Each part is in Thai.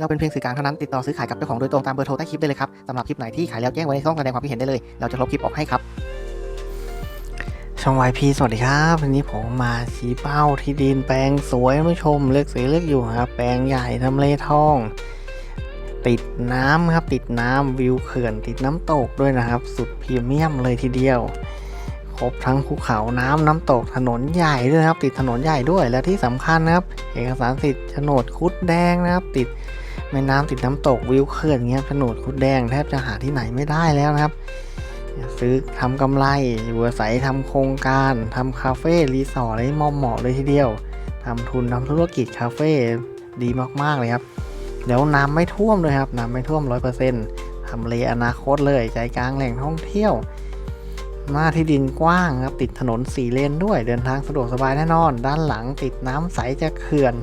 เราเป็นเพียงสื่อกลางเท่านั้นติดต่อซื้อขายกับเจ้าของโดยตรงตามเบอร์โทรใต้คลิปได้เลยครับสำหรับคลิปไหนที่ขายแล้วแจ้งไว้ในช่องแสดงความคิดเห็นได้เลย เราจะลบคลิปออกให้ครับ ช่อง YP สวัสดีครับ วันนี้ผมมาชี้เป้าที่ดินแปลงสวยนผู้ชมเลือกสีเลือกอยู่ครับ แปลงใหญ่ทำเลทอง ติดน้ำครับติดน้ำวิวเขื่อนติดน้ำตกด้วยนะครับ สุดพรีเมียมเลยทีเดียว ครบทั้งภูเขาน้ำน้ำตกถนนใหญ่ด้วยครับ ติดถนนใหญ่ด้วยและที่สำคัญนะครับ เอกสารสิทธิ์โฉนดคุดแดงนะครับ ติดแม่น้ำติดน้ำตกวิวเขื่อนเงี้ยโฉนดคุดแดงแทบจะหาที่ไหนไม่ได้แล้วนะครับ ซื้อทำกำไรอยู่อาศัยทำโครงการทำคาเฟ่รีสอร์ทอะไรมอมเหมาะเลยทีเดียวทำทุนทำธุรกิจคาเฟ่ดีมากๆเลยครับเดี๋ยวน้ำไม่ท่วมเลยครับน้ำไม่ท่วมร้อยเปอร์เซ็นต์ทำเลอนาคตเลยใจกลางแหล่งท่องเที่ยว หน้าที่ดินกว้างครับติดถนนสี่เลนด้วยเดินทางสะดวกสบายแน่นอน ด้านหลังติดน้ำใสจากเขื่อน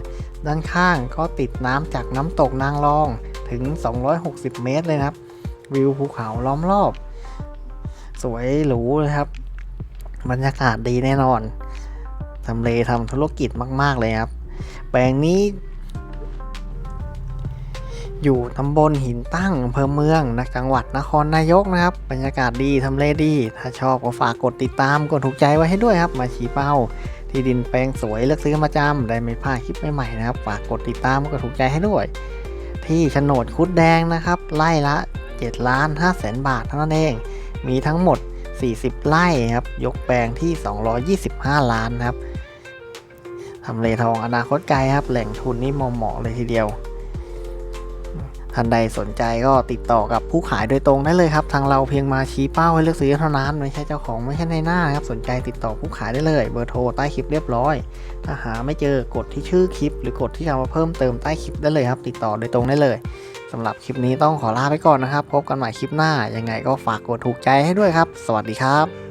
ด้านข้างก็ติดน้ำจากน้ำตกนางรองถึง 260 เมตรเลยครับ วิวภูเขาล้อมรอบ สวยหรูเลยครับ บรรยากาศดีแน่นอนทำเลทำธุรกิจมาก ๆ เลยครับ แปลงนี้ อยู่ตำบลหินตั้งอำเภอเมืองนะจังหวัดนครนายกนะครับ บรรยากาศดีทำเลดี ถ้าชอบก็ฝากกดติดตามกดถูกใจไว้ให้ด้วยครับ มาชี้เป้า ที่ดินแปลงสวยเลือกซื้อมาจำได้ไม่พลาดคลิปใหม่ๆนะครับ ฝากกดติดตามกดถูกใจให้ด้วย ที่โฉนดคุดแดงนะครับไล่ละ7ล้าน5แสนบาทเท่านั้นเอง มีทั้งหมด 40 ไร่ครับ ยกแปลงที่ 225 ล้านครับทำเลทองอนาคตไกลครับ แหล่งทุนนี่เหมาะเลยทีเดียว ท่านใดสนใจก็ติดต่อกับผู้ขายโดยตรงได้เลยครับ ทางเราเพียงมาชี้เป้าให้เลือกซื้อเท่านั้น ไม่ใช่เจ้าของไม่ใช่ในหน้าครับ สนใจติดต่อผู้ขายได้เลย เบอร์โทรใต้คลิปเรียบร้อย ถ้าหาไม่เจอกดที่ชื่อคลิป หรือกดที่คำว่าเพิ่มเติมใต้คลิปได้เลยครับ ติดต่อโดยตรงได้เลยสำหรับคลิปนี้ต้องขอลาไปก่อนนะครับ พบกันใหม่คลิปหน้า ยังไงก็ฝากกดถูกใจให้ด้วยครับ สวัสดีครับ